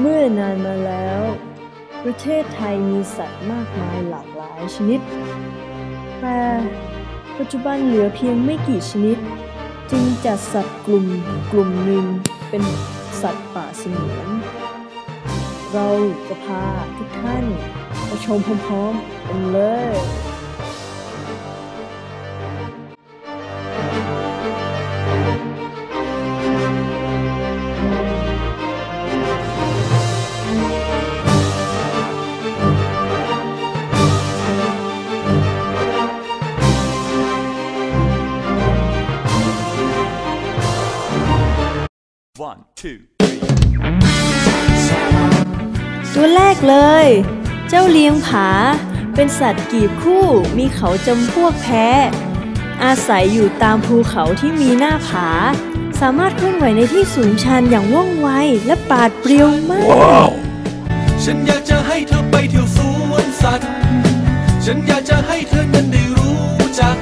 เมื่อนานมาแล้ว ประเทศไทยมีสัตว์มากมายหลากหลายชนิด แต่ปัจจุบันเหลือเพียงไม่กี่ชนิด จึงจัดสัตว์กลุ่มกลุ่มหนึ่งเป็นสัตว์ป่าสงวนเราจะพาทุกท่านไปชมพร้อมๆกันเลย One, two. ตัวแรกเลย เจ้าเลี้ยงผา เป็นสัตว์กีบคู่มีเขาจำพวกแพ้ อาศัยอยู่ตามภูเขาที่มีหน้าผา สามารถเคลื่อนไหวในที่สูงชันอย่างว่องไว และปราดเปรียวมากฉันอยากจะให้เธอไปเที่ยวสวนสัตว์ ฉันอยากจะให้เธอนั้นได้รู้จัก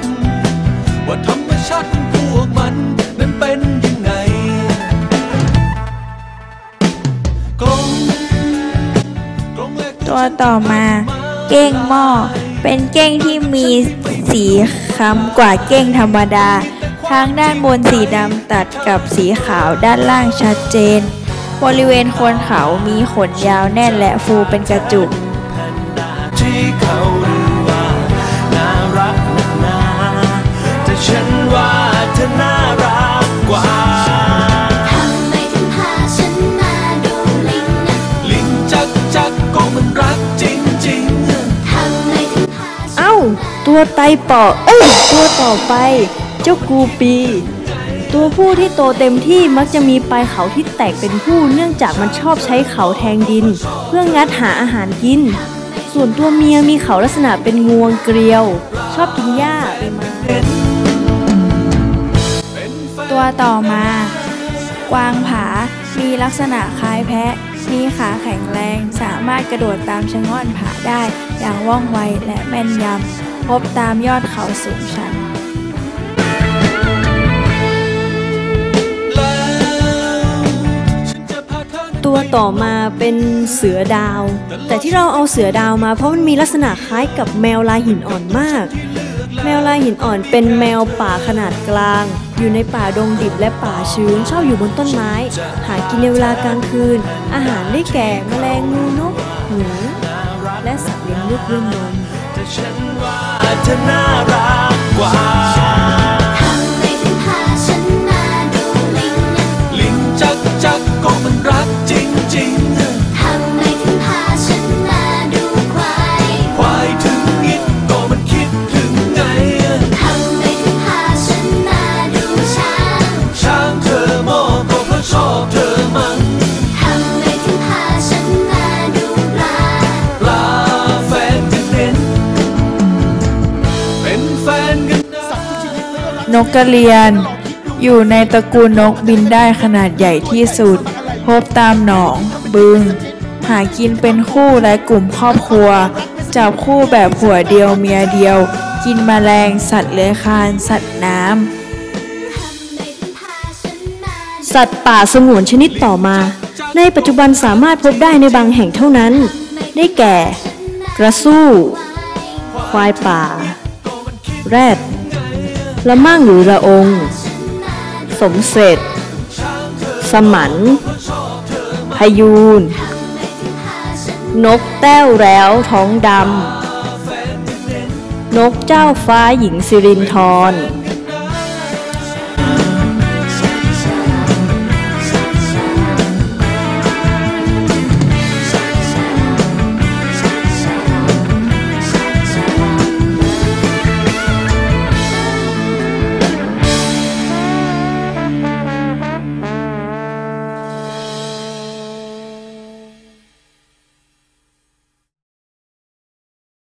ตัวต่อมา เก้งหม้อ เป็นเก้งที่มีสีค้ำกว่าเก้งธรรมดา ทางด้านบนสีดำตัดกับสีขาวด้านล่างชัดเจน บริเวณโคนเขามีขนยาวแน่นและฟูเป็นกระจุกที่เขา ไตปอเอ้ยตัวต่อไป เจ้ากูปี ตัวผู้ที่โตเต็มที่มักจะมีปลายเขาที่แตกเป็นคู่เนื่องจากมันชอบใช้เขาแทงดิน เพื่องัดหาอาหารกิน ส่วนตัวเมียมีเขาลักษณะเป็นงวงเกลียว ชอบกินหญ้าใบไม้ตัวต่อมา กวางผา มีลักษณะคล้ายแพะ มีขาแข็งแรง สามารถกระโดดตามชะง่อนผาได้อย่างว่องไวและแม่นยำ พบตามยอดเขาสูงชันตัวต่อมาเป็นเสือดาว แต่ที่เราเอาเสือดาวมาเพราะมันมีลักษณะคล้ายกับแมวลายหินอ่อนมาก แมวลายหินอ่อนเป็นแมวป่าขนาดกลาง อยู่ในป่าดงดิบและป่าชื้นชอบอยู่บนต้นไม้ หากินในเวลากลางคืน อาหารได้แก่แมลงงูนกหนูและสัตว์เลี้ยงลูกด้วยนม ฉันว่าเธอน่ารักกว่า นกกระเรียน อยู่ในตระกูลนกบินได้ขนาดใหญ่ที่สุด พบตามหนอง บึง หากินเป็นคู่และกลุ่มครอบครัว จับคู่แบบผัวเดียวเมียเดียว กินแมลงสัตว์เลื้อยคลาน สัตว์น้ำ สัตว์ป่าสงวนชนิดต่อมา ในปัจจุบันสามารถพบได้ในบางแห่งเท่านั้น ได้แก่ กระสู้ ควายป่า แรด ละมั่งหรือละองสมเสร็จ สมัน พยูน นกแต้วแล้วท้องดำ นกเจ้าฟ้าหญิงสิรินทร